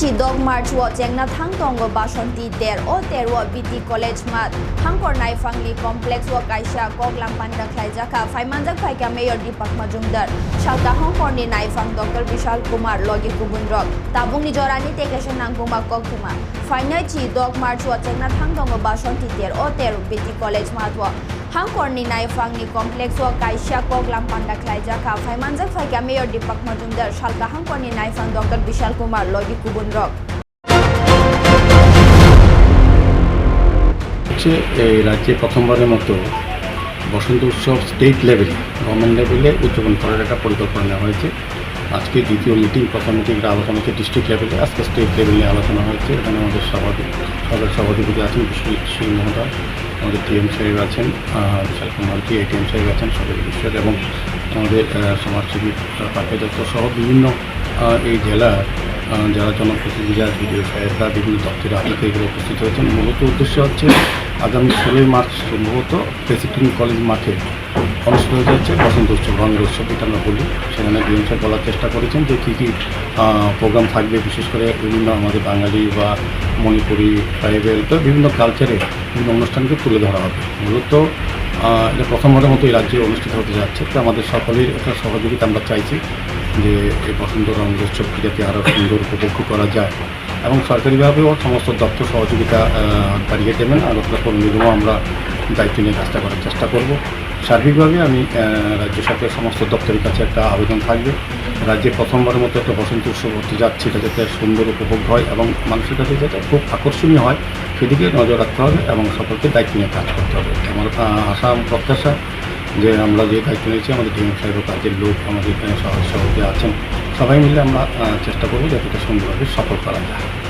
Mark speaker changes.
Speaker 1: chi dog march wo thang tong go bashanti ter o ter wo bt college mat hangkor nai fangli complex wo kaisha koklam panda khlai jaka faiman jak phai ka mayor deepak majumdar shalta hangkor ni nai fang dr vishal kumar logi kubun rok tabung ni jorani tekesha nangkuma kokuma fainai chi dog march wo chengna thang tong go bashanti ter o ter bt college mat wo hangkor ni nai fangni complex wo kaisha koklam panda khlai jaka faiman jak phai ka mayor deepak majumdar shalta hangkor ni nai
Speaker 2: হচ্ছে, এই রাজ্যে প্রথমবারের মতো বসন্ত উৎসব state লেভেলে government লেভেলে উদযাপন করার একটা পরিকল্পনা নেওয়া হয়েছে। আজকে দ্বিতীয় মিটিং প্রথম মিটিংটা আলোচনা হচ্ছে ডিস্ট্রিক্ট লেভেলে আজকে স্টেট লেভেলে আলোচনা হয়েছে। এখানে আমাদের সভাপতি সদর সভাধিপতি আছেন, বিশ্বজিৎ সিং মহোদয়, আমাদের টিএম সাহেব আছেন বিশাল কুমারজি এটিএম সাহেব আছেন সদর বিশ্বের এবং আমাদের সমাজসেবী পার্টি দপ্তর সহ বিভিন্ন এই জেলার যারা জনপ্রতিনিধি বিডিও সাহেবরা বিভিন্ন দপ্তরের আধিকারিকরা উপস্থিত হয়েছেন মূলত উদ্দেশ্য হচ্ছে, আগামী ষোলোই মার্চ সম্ভবত প্রেসিডেন্ট কলেজ মাঠে অনুষ্ঠিত হয়ে যাচ্ছে বসন্ত উৎসব রঙের উৎসব, এটা আমরা বলি। সেখানে ডিএম বলার চেষ্টা করেছেন যে কী কী প্রোগ্রাম থাকবে, বিশেষ করে বিভিন্ন আমাদের বাঙালি বা মণিপুরি ট্রাইবেল তো বিভিন্ন কালচারে বিভিন্ন অনুষ্ঠানকে তুলে ধরা হবে। মূলত এটা প্রথমবারের মতো এই রাজ্যে অনুষ্ঠিত হতে যাচ্ছে। তো আমাদের সকলের একটা সহযোগিতা আমরা চাইছি। যে এই বসন্ত রঙ উৎসবটি যাতে আরও সুন্দর উপভোগ করা যায় এবং সরকারিভাবেও সমস্ত দপ্তর সহযোগিতা বাড়িয়ে দেবেন। আর ওটা কর্মীদেরও আমরা দায়িত্ব নিয়ে কাজটা করার চেষ্টা করব। সার্বিকভাবে আমি রাজ্য সরকারের সমস্ত দপ্তরের কাছে একটা আবেদন থাকবে। রাজ্যে প্রথমবারের মতো একটা বসন্ত উৎসব হতে যাচ্ছে, এটা যাতে সুন্দর উপভোগ হয় এবং মানুষের কাছে যাতে খুব আকর্ষণীয় হয়, সেদিকে নজর রাখতে হবে এবং সকলকে দায়িত্ব নিয়ে কাজ করতে হবে। আমার আশা প্রত্যাশা যে আমরা যে দায়িত্ব নিয়েছি আমাদের ডিএম সাহেব কাজের লোক আমাদের এখানে সহজ সহজে আছেন। সবাই মিলে আমরা চেষ্টা করব যাতে সুন্দরভাবে সফল করা যায়।